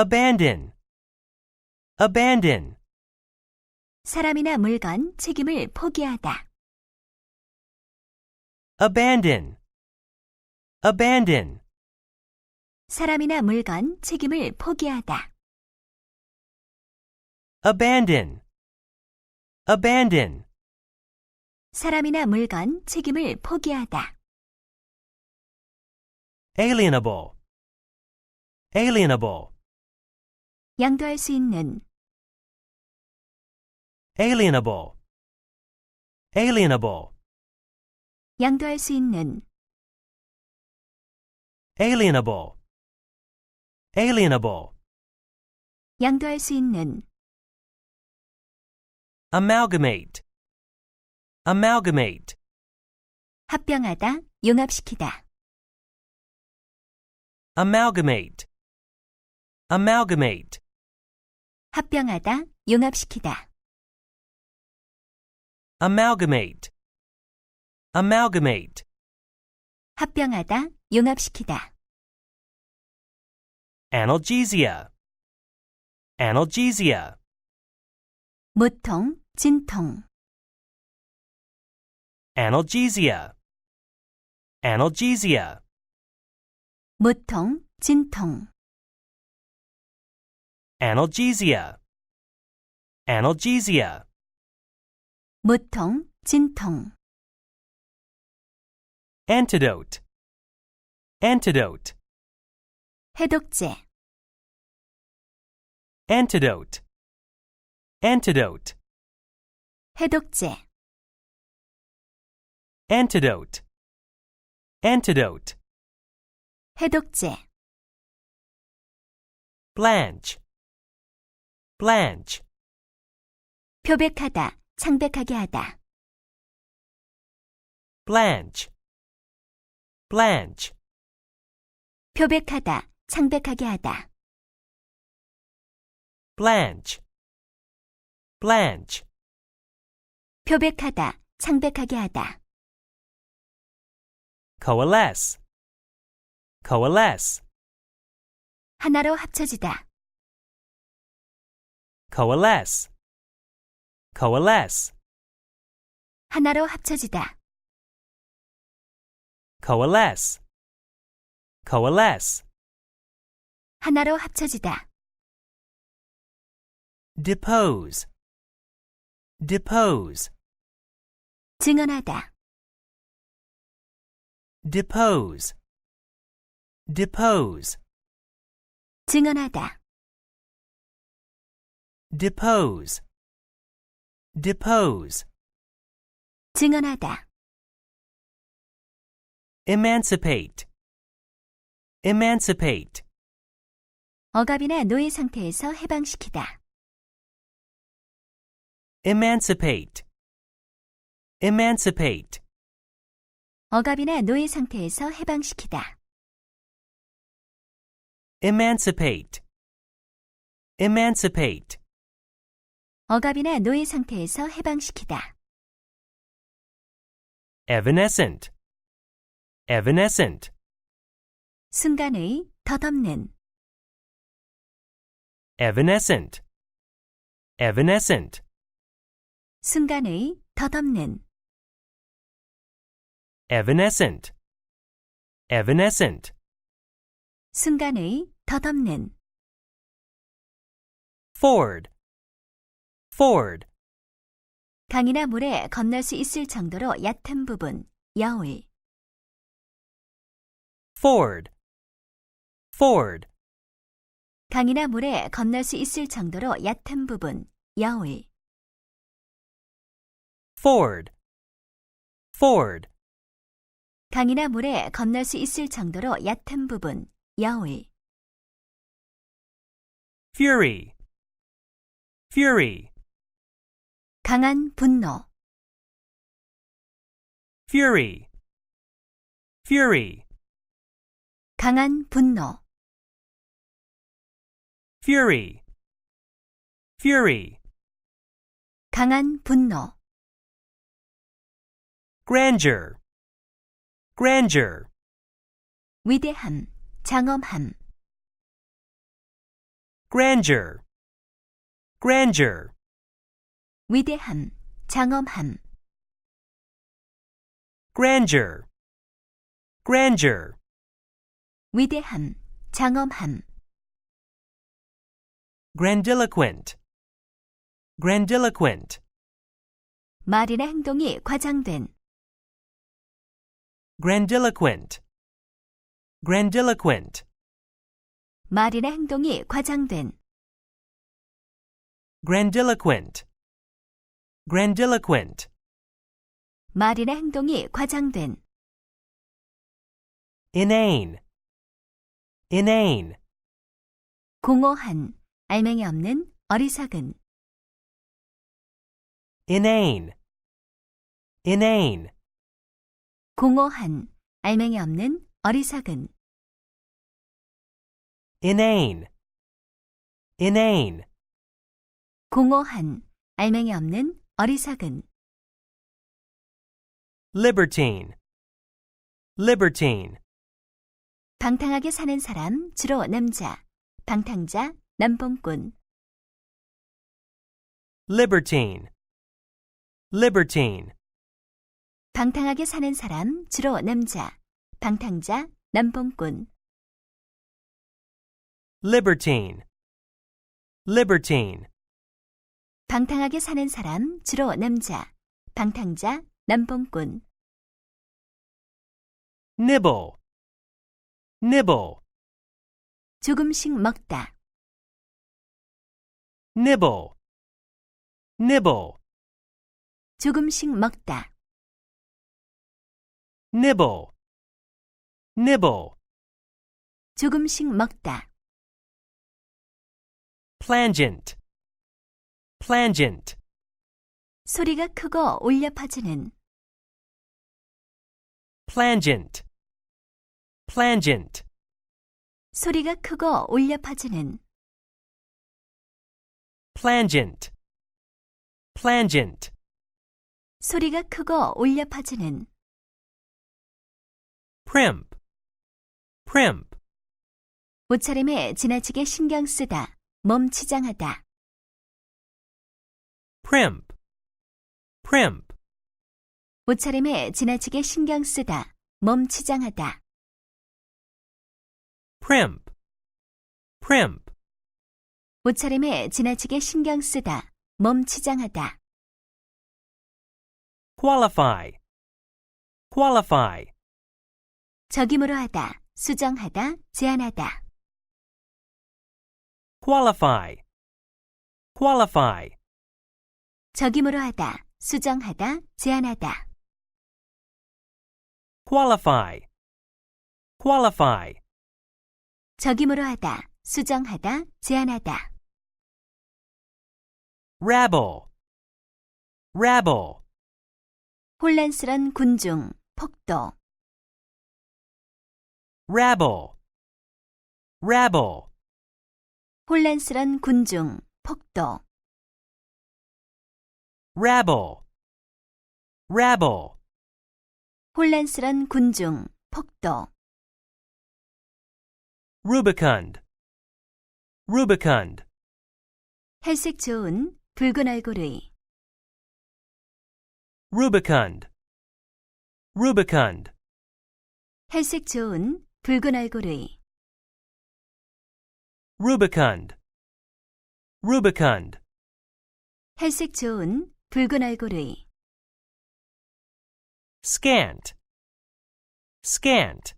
abandon, abandon, 사람이나 물건, 책임을 포기하다. abandon, abandon, 사람이나 물건, 책임을 포기하다. abandon, abandon, 사람이나 물건, 책임을 포기하다. alienable, alienable, 양도할 수 있는, alienable, alienable, 양도할 수 있는, alienable, alienable, 양도할 수 있는, amalgamate, amalgamate, 합병하다, 융합시키다. amalgamate, amalgamate, 합병하다, 융합시키다. amalgamate, amalgamate, 합병하다, 융합시키다. analgesia, analgesia, 모통, 진통, analgesia, analgesia, 모통, 진통, analgesia, analgesia, 모통, 진통. antidote, antidote, 해독제, antidote, antidote, 해독제, antidote, antidote, 해독제. blanch, Blanch, 표백하다, 창백하게 하다. blanch, blanch, 표백하다, 창백하게 하다. blanch, blanch, 표백하다, 창백하게 하다. coalesce, coalesce, 하나로 합쳐지다. coalesce, coalesce, 하나로 합쳐지다. coalesce, coalesce, 하나로 합쳐지다. depose, depose, 증언하다. depose, depose, 증언하다. depose, depose, 증언하다. emancipate, emancipate, 억압이나 노예 상태에서 해방시키다. emancipate, emancipate, 억압이나 노예 상태에서 해방시키다. emancipate, emancipate, 억압이나 노예 상태에서 해방시키다. evanescent, evanescent, 순간의, 덧없는, evanescent, evanescent, 순간의, 덧없는, evanescent, evanescent, 순간의, 덧없는, ford, ford, 강이나 물에 건널 수 있을 정도로 얕은 부분, 여울, ford, ford, 강이나 물에 건널 수 있을 정도로 얕은 부분, 여울, ford, ford, 강이나 물에 건널 수 있을 정도로 얕은 부분, 여울, fury, fury, 강한 분노, fury, fury, 강한 분노, fury, fury, 강한 분노, grandeur, grandeur, 위대함, 장엄함, grandeur, grandeur, 위대함, 장엄함, grandeur, grandeur, 위대함, 장엄함, grandiloquent, grandiloquent, 말이나 행동이 과장된, grandiloquent, grandiloquent, 말이나 행동이 과장된, grandiloquent, grandiloquent, 말이나 행동이 과장된, inane, inane, 공허한, 알맹이 없는, 어리석은, inane, inane, 공허한, 알맹이 없는, 어리석은, inane, inane, 공허한, 알맹이 없는, 어리석은, libertine, libertine, 방탕하게 사는 사람, 주로 남자, 방탕자, 남봉꾼, libertine, libertine, 방탕하게 사는 사람, 주로 남자, 방탕자, 남봉꾼, libertine, libertine, 방탕하게 사는 사람, 주로 남자, 방탕자, 남봉꾼, nibble, nibble, 조금씩 먹다, nibble, nibble, 조금씩 먹다, nibble, nibble, 조금씩 먹다, plangent, plangent, 소리가 크고 울려 퍼지는, plangent, plangent, 소리가 크고 울려 퍼지는, plangent, plangent, 소리가 크고 울려 퍼지는, primp, primp, 옷차림에 지나치게 신경 쓰다, 몸치장하다, primp, primp, 옷차림에 지나치게 신경 쓰다, 몸치장하다, primp, primp, 옷차림에 지나치게 신경 쓰다, 몸치장하다, qualify, qualify, 적임으로 하다, 수정하다, 제한하다, qualify, qualify, 적임으로 하다, 수정하다, 제한하다, qualify, qualify, 적임으로 하다, 수정하다, 제한하다, rabble, rabble, 혼란스런 군중, 폭도, rabble, rabble, 혼란스런 군중, 폭도, rabble, rabble, 혼란스런 군중, 폭도, rubicund, rubicund, 혈색 좋은, 붉은 얼굴의, rubicund, rubicund, 혈색 좋은, 붉은 얼굴의, rubicund, rubicund, 혈색 좋은, 붉은 얼굴의, scant, scant,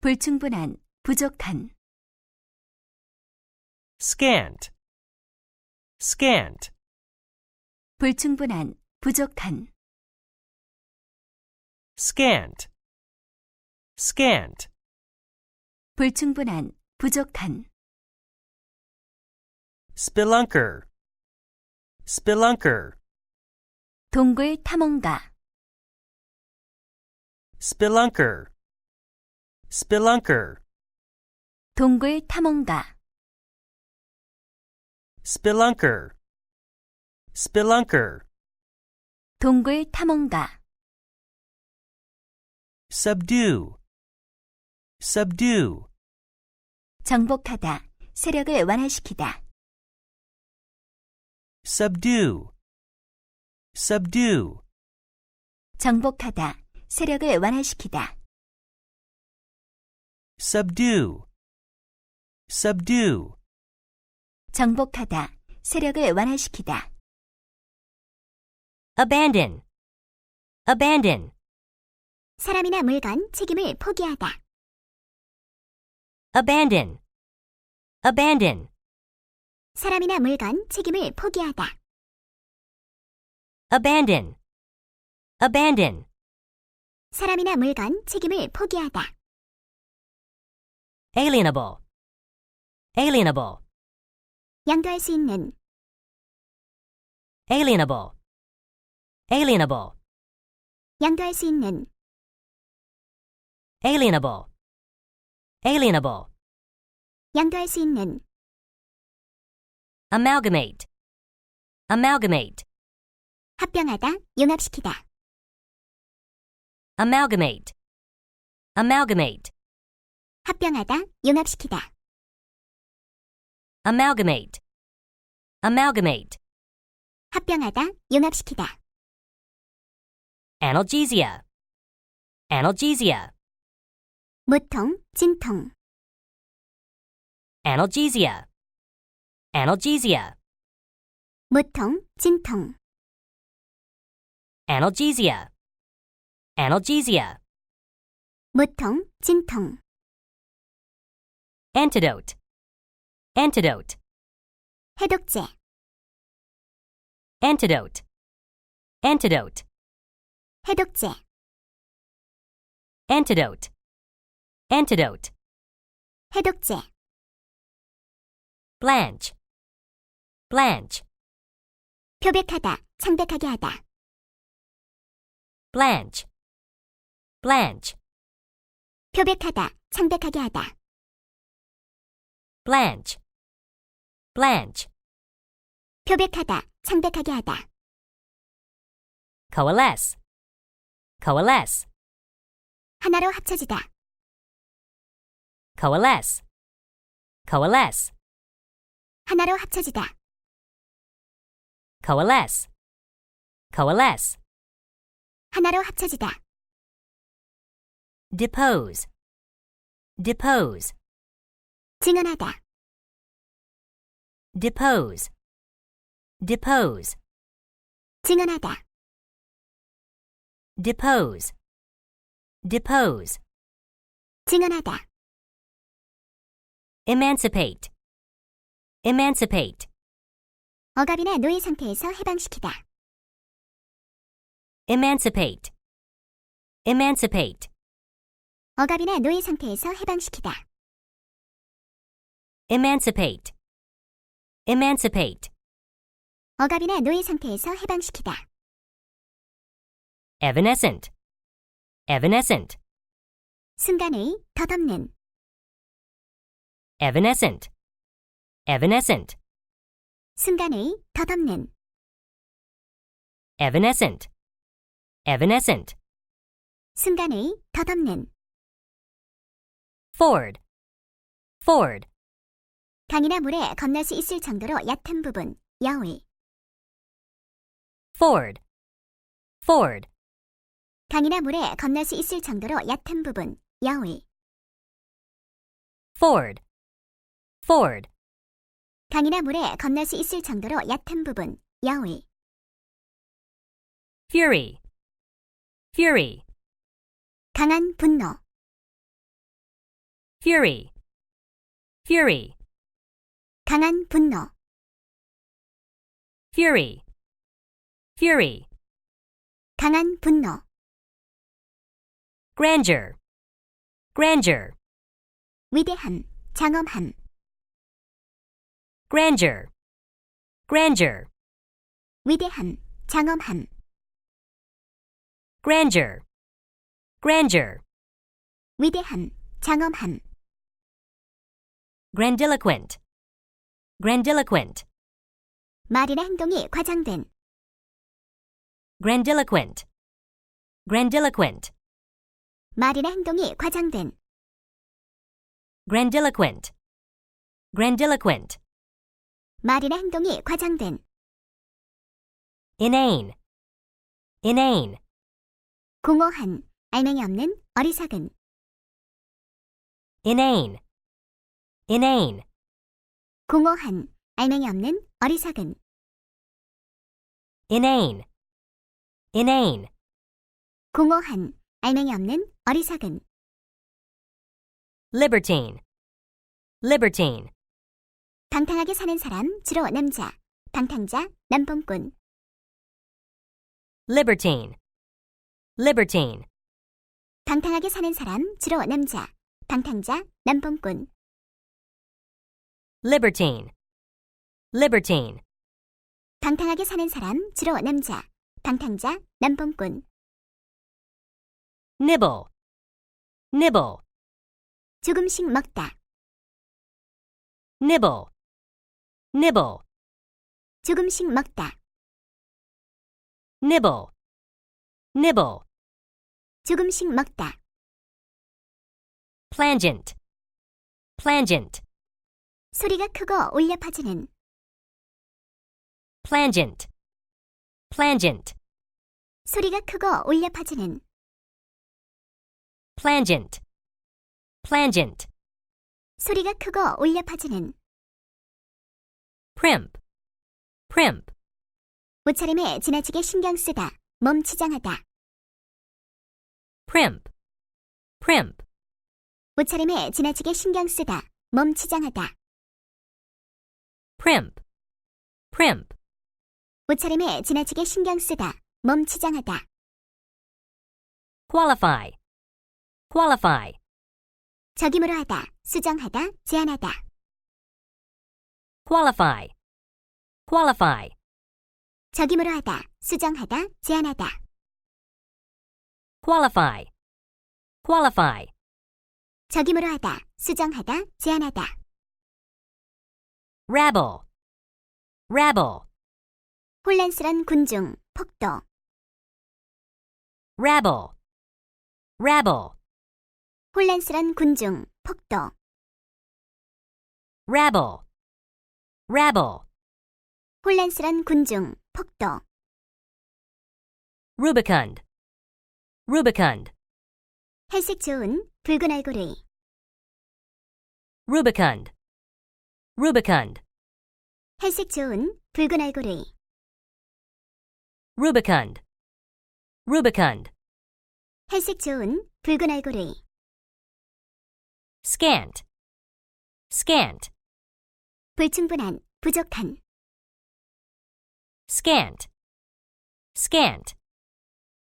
불충분한, 부족한, scant, scant, 불충분한, 부족한, scant, scant, 불충분한, 부족한, spelunker, spelunker, 동굴 탐험가, spelunker, spelunker, 동굴 탐험가, spelunker, spelunker, 동굴 탐험가, subdue, subdue, 정복하다, 세력을 완화시키다. Subdue, subdue, 정복하다. 세력을 완화시키다. subdue, subdue, 정복하다. 세력을 완화시키다. abandon, abandon, 사람이나 물건 책임을 포기하다. abandon, abandon, 사람이나 물건 책임을 포기하다. abandon, abandon, 사람이나 물건 책임을 포기하다. alienable, alienable, 양도할 수 있는, alienable, alienable, 양도할 수 있는, alienable, alienable, 양도할 수 있는, amalgamate, amalgamate, 합병하다, 융합시키다. amalgamate, amalgamate, 합병하다, 융합시키다. amalgamate, amalgamate, 합병하다, 융합시키다. analgesia, analgesia, 무통, 진통, analgesia, analgesia, 무통, 진통, analgesia, analgesia, 무통, 진통, antidote, antidote, 해독제, antidote, antidote, 해독제, antidote, antidote, 해독제, blanch, Blanch, 표백하다, 창백하게 하다. blanch, blanch, 표백하다, 창백하게 하다. blanch, blanch, 표백하다, 창백하게 하다. coalesce, coalesce, 하나로 합쳐지다. coalesce, coalesce, 하나로 합쳐지다. coalesce, coalesce, 하나로 합쳐지다. depose, depose, 증언하다. depose, depose, 증언하다. depose, depose, 증언하다. emancipate, emancipate, 억압이나 노예 상태에서 해방시키다. emancipate, emancipate, 억압이나 노예 상태에서 해방시키다. emancipate, emancipate, 억압이나 노예 상태에서 해방시키다. evanescent, evanescent, 순간의 덧없는 evanescent, evanescent, 순간의 덧없는. Evanescent, evanescent, 순간의 덧없는. Ford, ford, 강이나 물에 건널 수 있을 정도로 얕은 부분 여울. Ford, ford, 강이나 물에 건널 수 있을 정도로 얕은 부분 여울. Ford, ford, 강이나 물에 건널 수 있을 정도로 얕은 부분 여울 fury, fury, 강한 분노 fury, fury, 강한 분노 fury, fury, 강한 분노 grandeur, grandeur, 위대함 장엄함 grandeur, grandeur, 위대함 장엄함 grandeur, grandeur, 위대함 장엄함 grandiloquent, grandiloquent, 말이나 행동이 과장된 grandiloquent, grandiloquent, 말이나 행동이 과장된 grandiloquent, grandiloquent, 말이나 행동이 과장된, inane, inane, 공허한, 알맹이 없는, 어리석은, inane, inane, 공허한, 알맹이 없는, 어리석은, inane, inane, 공허한, 알맹이 없는, 어리석은, libertine, libertine, 방탕하게 사는 사람, 주로 남자, 방탕자, 남봉꾼, libertine, libertine, 방탕하게 사는 사람, 주로 남자, 방탕자, 남봉꾼, libertine, libertine, 방탕하게 사는 사람, 주로 남자, 방탕자, 남봉꾼, nibble, nibble, 조금씩 먹다, nibble, nibble, 조금씩 먹다, nibble, nibble, 조금씩 먹다, plangent, plangent, 소리가 크고 울려 퍼지는, plangent, plangent, 소리가 크고 울려 퍼지는, plangent, plangent, 소리가 크고 울려 퍼지는, primp, primp, 옷차림에 지나치게 신경 쓰다, 몸치장하다, primp, primp, 옷차림에 지나치게 신경 쓰다, 몸치장하다, primp, primp, 옷차림에 지나치게 신경 쓰다, 몸치장하다, qualify, qualify, 적임으로 하다, 수정하다, 제한하다, qualify, qualify, 적임으로 하다, 수정하다, 제한하다, qualify, qualify, 적임으로 하다, 수정하다, 제한하다, rabble, rabble, 혼란스런 군중, 폭도, rabble, rabble, 혼란스런 군중, 폭도, rabble, rabble, 혼란스런 군중, 폭도, rubicund, rubicund, 헬색 좋은 붉은 얼굴의, rubicund, rubicund, 헬색 좋은 붉은 얼굴의, rubicund, rubicund, 헬색 좋은 붉은 얼굴의, scant, scant, 불충분한, 부족한, scant, scant,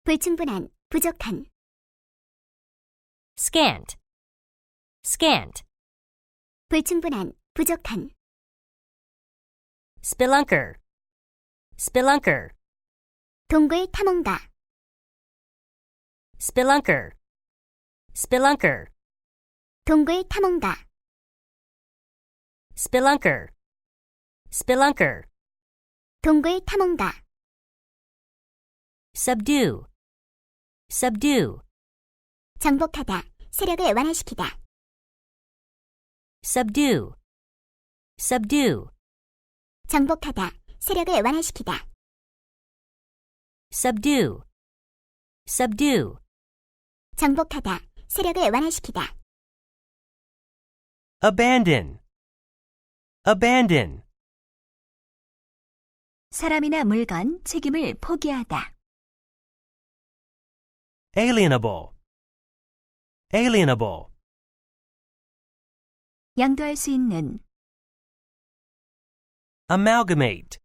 불충분한, 부족한, scant, scant, 불충분한, 부족한, spelunker, spelunker, 동굴 탐험가, spelunker, spelunker, 동굴 탐험가, spelunker, spelunker, 동굴 탐험가, subdue, subdue, 정복하다, 세력을 완화시키다, subdue, subdue, 정복하다, 세력을 완화시키다, subdue, subdue, 정복하다, 세력을 완화시키다, Abandon. Abandon. 사람이나 물건, 책임을 포기하다. Alienable. Alienable. 양도할 수 있는, Amalgamate.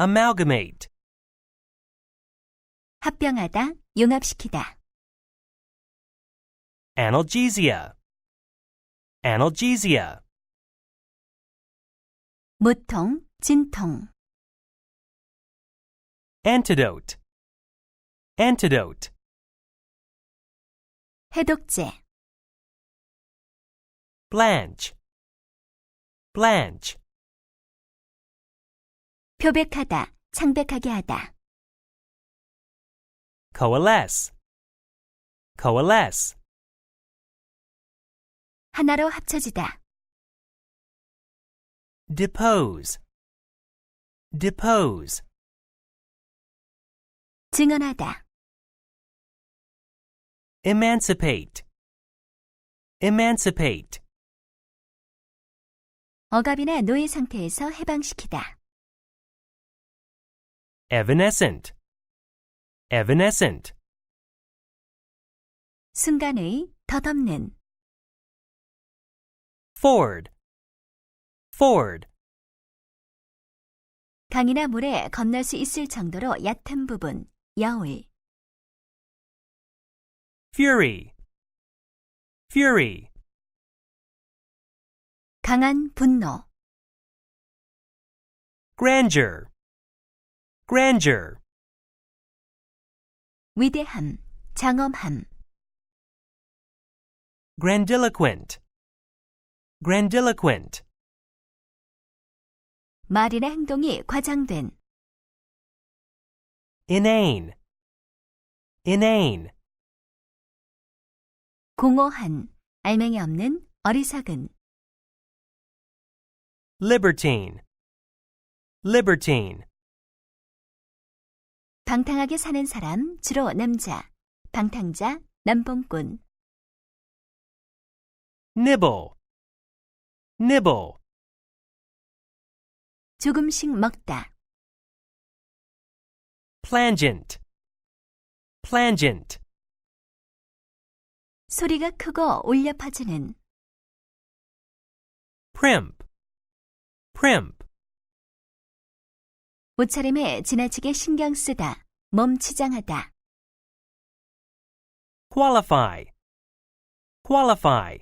Amalgamate. 합병하다, 융합시키다. Analgesia. Analgesia. 무통, 진통. Antidote. Antidote. 해독제, Blanch. Blanch. 표백하다, 창백하게 하다. Coalesce. Coalesce. 하나로 합쳐지다. depose, depose, 증언하다, emancipate, emancipate, 억압이나 노예 상태에서 해방시키다, evanescent, evanescent, 순간의 덧없는, ford, ford, 강이나 물에 건널 수 있을 정도로 얕은 부분, 여울, fury, fury, 강한 분노, grandeur, grandeur, 위대함, 장엄함, grandiloquent, grandiloquent, 말이나 행동이 과장된, inane, inane, 공허한, 알맹이 없는, 어리석은, libertine, libertine, 방탕하게 사는 사람, 주로 남자, 방탕자, 남봉꾼, nibble, nibble, 조금씩 먹다, plangent, plangent, 소리가 크고 울려 퍼지는, primp, primp, 옷차림에 지나치게 신경 쓰다, 몸치장하다, qualify, qualify,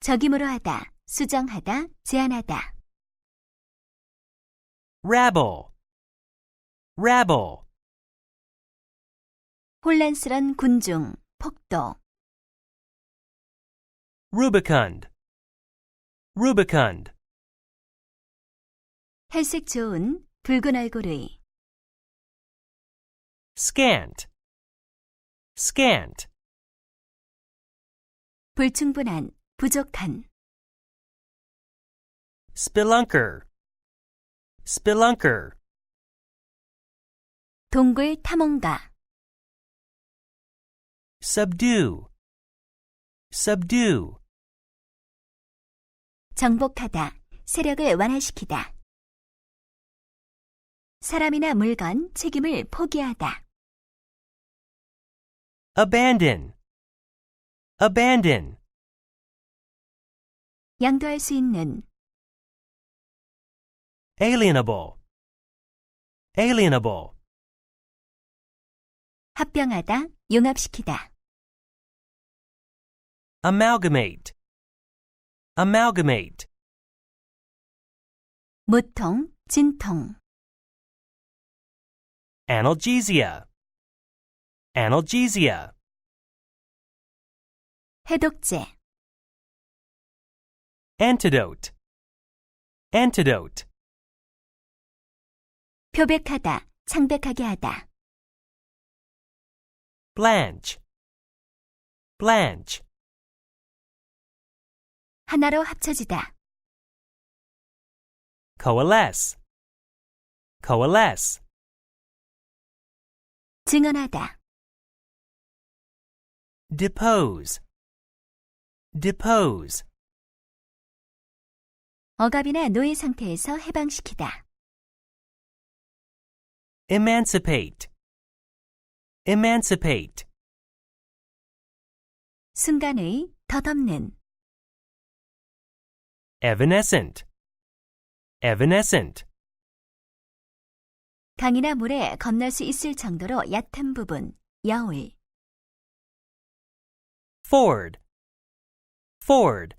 적임으로 하다, 수정하다, 제한하다, rabble, rabble, 혼란스런 군중, 폭도, rubicund, rubicund, 혈색 좋은, 붉은 얼굴의, scant, scant, 불충분한, 부족한, spelunker, spelunker, 동굴 탐험가, subdue, subdue, 정복하다, 세력을 완화시키다. 사람이나 물건, 책임을 포기하다. abandon, abandon, 양도할 수 있는, alienable, alienable, 합병하다, 융합시키다. amalgamate, amalgamate, 무통, 진통, analgesia, analgesia, 해독제, antidote, antidote, 표백하다, 창백하게 하다. blanch, blanch, 하나로 합쳐지다. coalesce, coalesce, 증언하다. depose, depose, 억압이나 노예 상태에서 해방시키다. emancipate, emancipate, 순간의 덧없는, evanescent, evanescent, 강이나 물에 건널 수 있을 정도로 얕은 부분, 여울, ford, ford,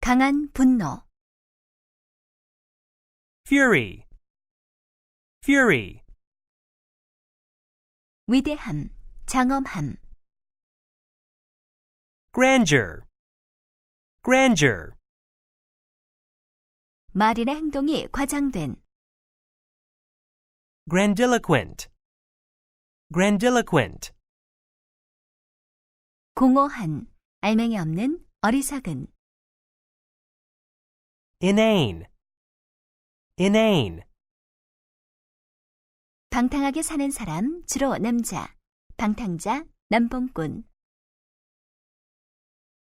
강한 분노, fury, fury, 위대함, 장엄함, grandeur, grandeur, 말이나 행동이 과장된, grandiloquent, grandiloquent, 공허한, 알맹이 없는, 어리석은, inane, inane, 방탕하게 사는 사람, 주로 남자. 방탕자, 남봉꾼.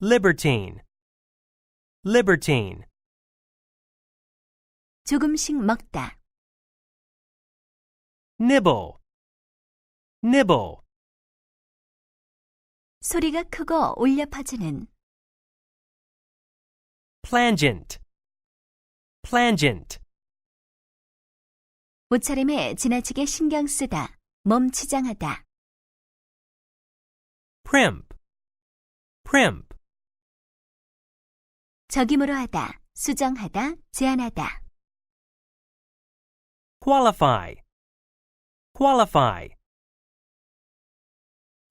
libertine, libertine, 조금씩 먹다. nibble, nibble, 소리가 크고 울려 퍼지는. plangent, plangent, 옷차림에 지나치게 신경 쓰다. 몸치장하다. primp, primp, 적임으로 하다. 수정하다. 제한하다. qualify, qualify,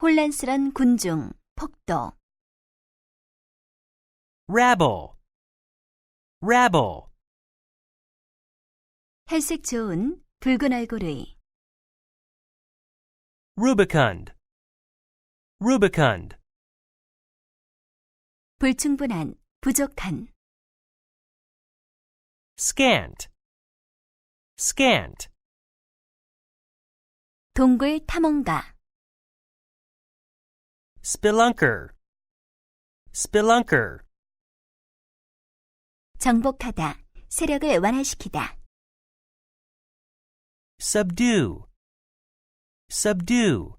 혼란스런 군중. 폭도. rabble, rabble, 혈색 좋은 붉은 얼굴의. rubicund, rubicund, 불충분한. 부족한. scant, scant, 동굴 탐험가. spelunker, spelunker, 정복하다. 세력을 완화시키다. Subdue, subdue,